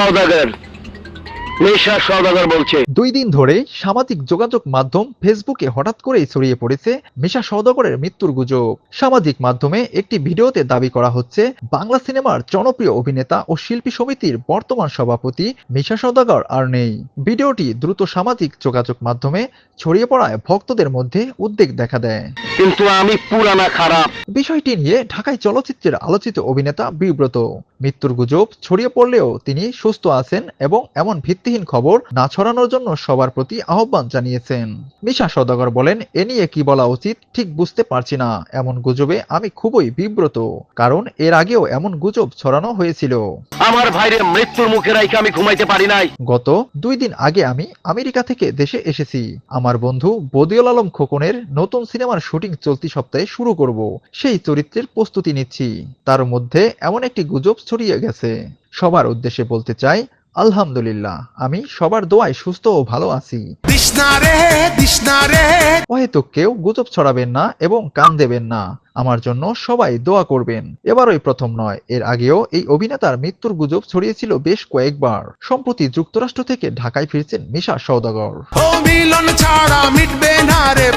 সওদাগর। মিশা সওদাগর বলছে। দুই দিন ধরে সামাজিক যোগাযোগ মাধ্যম ফেসবুকে হঠাৎ করেই ছড়িয়ে পড়েছে মিশা সওদাগরের মৃত্যুর গুজব। সামাজিক মাধ্যমে একটি ভিডিওতে দাবি করা হচ্ছে বাংলা সিনেমার জনপ্রিয় অভিনেতা ও শিল্পী সমিতির বর্তমান সভাপতি মিশা সওদাগর আর নেই। ভিডিওটি দ্রুত সামাজিক যোগাযোগ মাধ্যমে ছড়িয়ে পড়ায় ভক্তদের মধ্যে উদ্বেগ দেখা দেয়। কিন্তু আমি পুরানা খারাপ। বিষয়টি নিয়ে ঢাকায় চলচ্চিত্রের আলোচিত অভিনেতা বিব্রত মৃত্যুর গুজব ছড়িয়ে পড়লেও তিনি সুস্থ আছেন এবং এমন ভিত্তিহীন খবর না ছড়ানোর জন্য সবার প্রতি আহ্বান জানিয়েছেন। মিশা সদাগর বলেন এ নিয়ে কি বলা উচিত ঠিক বুঝতে পারছি না। এমন গুজবে আমি খুবই বিব্রত কারণ এর আগেও এমন গুজব ছড়ানো হয়েছিল। আমার ভাইরে মৃত্যুর মুখে রাইখে আমি ঘুমাইতে পারি নাই। গত দুই দিন আগে আমি আমেরিকা থেকে দেশে এসেছি। আমার বন্ধু বদিউল আলম খোকনের নতুন সিনেমার শুটিং চলতি সপ্তাহে শুরু করব। সেই চরিত্রের প্রস্তুতি নিচ্ছি। তার মধ্যে এমন একটি গুজব ছড়িয়ে গেছে। সবার উদ্দেশ্যে বলতে চাই আলহামদুলিল্লাহ আমি সবার দোয়ায় সুস্থ ও ভালো আছি। হয়তো কেউ গুজব ছড়াবেন না এবং কান দেবেন না। আমার জন্য সবাই দোয়া করবেন। এবারই প্রথম নয়। এর আগেও এই অভিনেতার মৃত্যুর গুজব ছড়িয়েছিল বেশ কয়েকবার। সম্প্রতি যুক্তরাষ্ট্র থেকে ঢাকায় ফিরছেন মিশা সৌদাগর মিলন ছাড়া মিটবে না রে